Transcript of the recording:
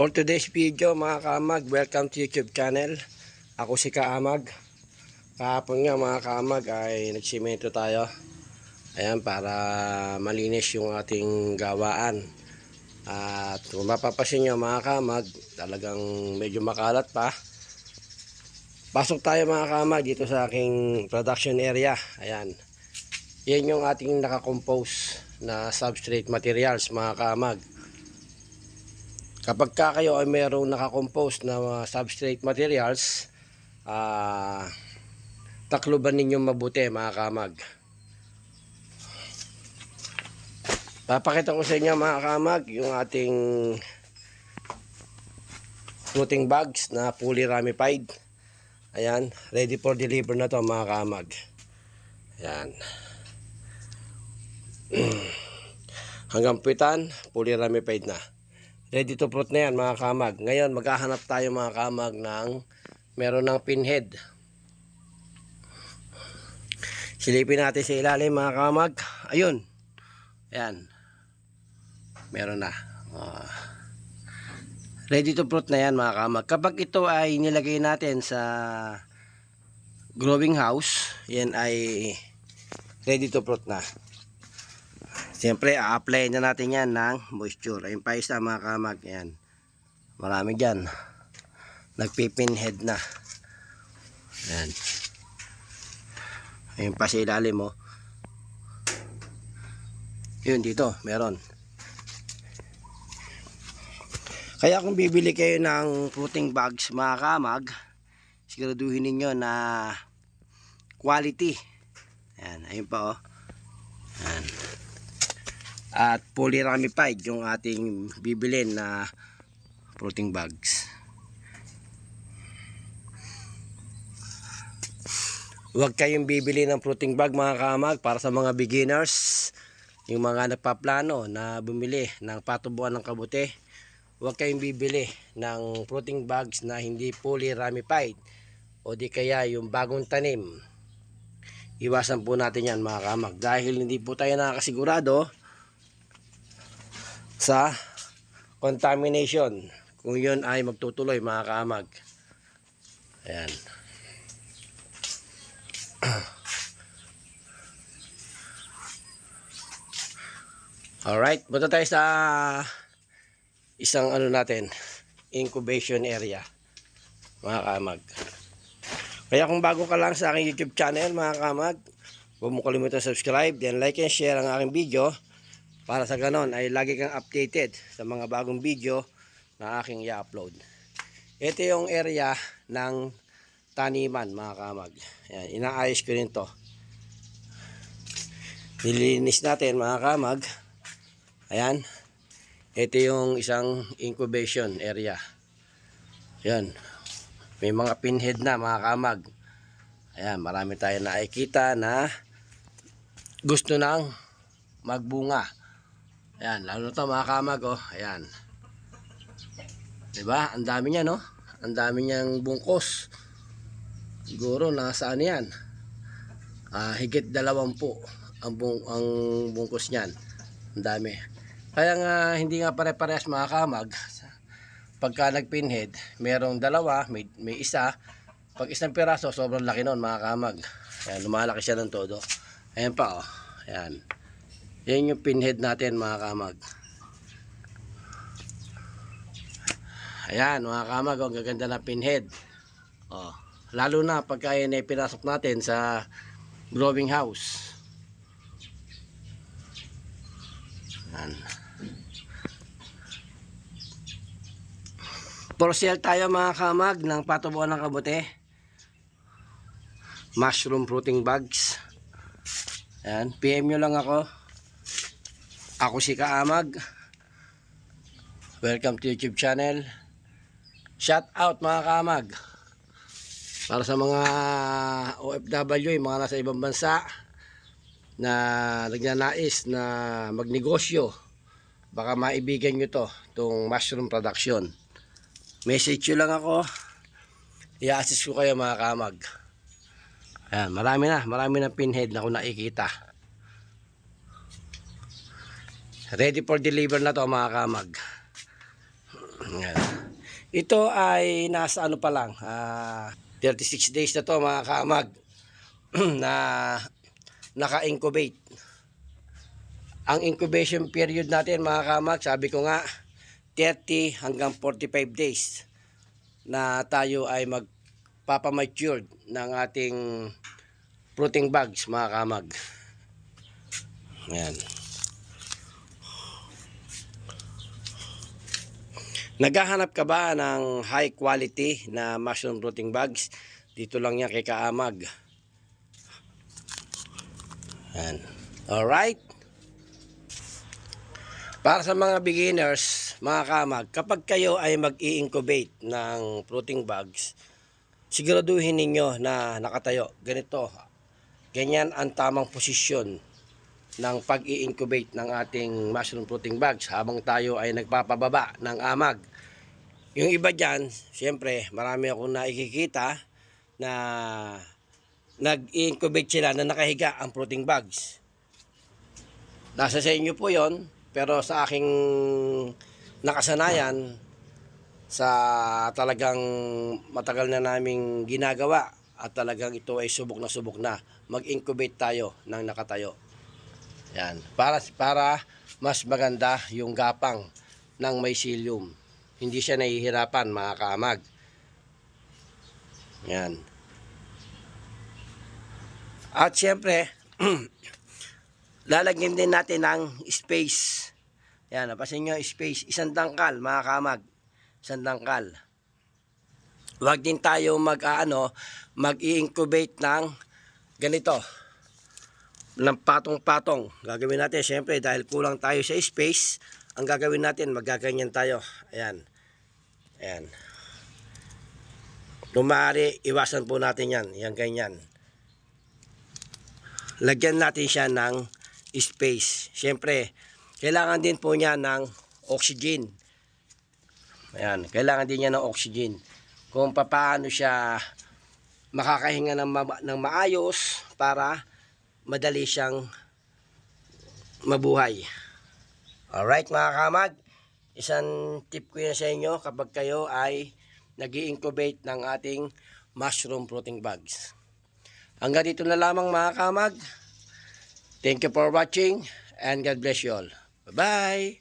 For today's video mga kaamag, welcome to YouTube channel. Ako si Kaamag. Kahapon nga mga kaamag ay nagsimento tayo. Ayan para malinis yung ating gawaan. At kung mapapasin nyo mga kaamag, talagang medyo makalat pa. Pasok tayo mga kaamag dito sa aking production area. Ayan. Yan yung ating nakakompose na substrate materials mga kaamag. Kapag ka kayo ay mayroong nakakompose na substrate materials, ah takluban ninyo mabuti mga kamag. Papakita ko sa inyo mga kamag yung ating floating bags na fully ramified. Ayan, ready for deliver na to mga kamag. Ayan. Hanggang pitan, fully ramified na. Ready to fruit na yan mga kamag. Ngayon maghahanap tayo mga kamag ng meron ng pinhead. Silipin natin sa ilalim mga kamag. Ayun. Ayan. Meron na. Ah. ready to fruit na yan mga kamag. Kapag ito ay nilagay natin sa growing house, yan ay ready to fruit na. Siyempre, a-apply na natin yan ng moisture. Ayun pa isa mga kamag. Yan. Marami dyan. Nagpipinhead na. Yan. Ayun pa sa ilalim mo. Yun dito, meron. Kaya kung bibili kayo ng fruiting bags mga kamag, siguraduhin ninyo na quality. Yan, ayun pa oh. Yan at fully ramified yung ating bibilin na fruiting bags. Huwag kayong bibili ng fruiting bag mga kamag para sa mga beginners, yung mga nagpaplano na bumili ng patubuan ng kabute. Huwag kayong bibili ng fruiting bags na hindi fully ramified o di kaya yung bagong tanim. Iwasan po natin yan mga kamag dahil hindi po tayo nakakasigurado sa contamination. Kung yun ay magtutuloy mga kaamag. Ayan. Alright punta tayo sa isang ano natin incubation area mga kaamag. Kaya kung bago ka lang sa aking youtube channel mga kaamag huwag mo kalimutan subscribe then like and share ang aking video para sa ganon ay lagi kang updated sa mga bagong video na aking i-upload. Ito yung area ng taniman mga kamag. Ayan, inaayos ko rin to. Nilinis natin mga kamag. Ayan. Ito yung isang incubation area. Ayan. May mga pinhead na mga kamag. Ayan, marami tayo nakikita na gusto nang magbunga. Ayan, lalo na to mga kamag, oh. Ayan. Diba? Ang dami niya, no? Ang dami niyang bungkos. Siguro, nasaan yan? Ah, higit dalawampu ang, bung ang bungkos niyan. Ang dami. Kaya nga, hindi nga pare-parehas mga kamag. Pagka nagpinhead, merong dalawa, may, may isa. Pag isang piraso, sobrang laki nun mga kamag. Ayan, lumalaki siya ng todo. Ayan pa, oh. Ayan. Yan yung pinhead natin mga kamag. Ayan mga kamag, ang gaganda na pinhead. Oh, lalo na pagka yan ay pinasok natin sa growing house. Ayan. For tayo mga kamag ng patubuan ng kabute. Mushroom fruiting bags. Ayan, PM nyo lang ako. Ako si Kaamag. Welcome to YouTube channel. Shout out mga Kaamag. Para sa mga OFW, mga nasa ibang bansa na nagnanais na magnegosyo, baka maibigan nyo to, itong mushroom production. Message nyo lang ako. I-assist ko kayo mga Kaamag. Ayan, marami na, marami na pinhead na ako nakikita. Ready for deliver na to mga kamag. Yan. Ito ay nasa ano pa lang, ah, 36 days na to mga kaamag na naka-incubate. Ang incubation period natin mga kaamag, sabi ko nga 30 hanggang 45 days na tayo ay magpapamatured ng ating fruiting bags mga kamag. Yan. Naghahanap ka ba ng high quality na mushroom fruiting bags? Dito lang yan kay Kaamag. Yan. Alright? Para sa mga beginners, mga kamag, kapag kayo ay mag-i-incubate ng fruiting bags, siguraduhin ninyo na nakatayo. Ganito. Ganyan ang tamang posisyon ng pag-i-incubate ng ating mushroom fruiting bags habang tayo ay nagpapababa ng amag. Yung iba dyan, siyempre, marami akong nakikita na nag-incubate sila na nakahiga ang fruiting bags. Nasa sa inyo po yon pero sa aking nakasanayan, sa talagang matagal na naming ginagawa at talagang ito ay subok na subok na, mag-incubate tayo ng nakatayo. Yan. Para, para mas maganda yung gapang ng mycelium. Hindi siya nahihirapan mga kaamag. Yan. At siyempre, lalagyan din natin ng space. Yan, napasin nyo space. Isang dangkal, mga kamag. Isang dangkal. Huwag din tayo mag, ano, mag-i-incubate ng ganito. Ng patong-patong. Gagawin natin, siyempre, dahil kulang tayo sa space, ang gagawin natin, magaganyan tayo. Ayan. Ayan. Kung maaari, iwasan po natin yan. Yan, ganyan lagyan natin siya ng space. Siyempre, kailangan din po niya ng oxygen. Ayan, kailangan din niya ng oxygen. Kung paano siya makakahinga ng, ma- ng maayos para madali siyang mabuhay. Alright mga kamag, isang tip ko yan sa inyo kapag kayo ay nag incubate ng ating mushroom fruiting bags. Hanggang dito na lamang mga kamag. Thank you for watching and God bless you all. Bye-bye!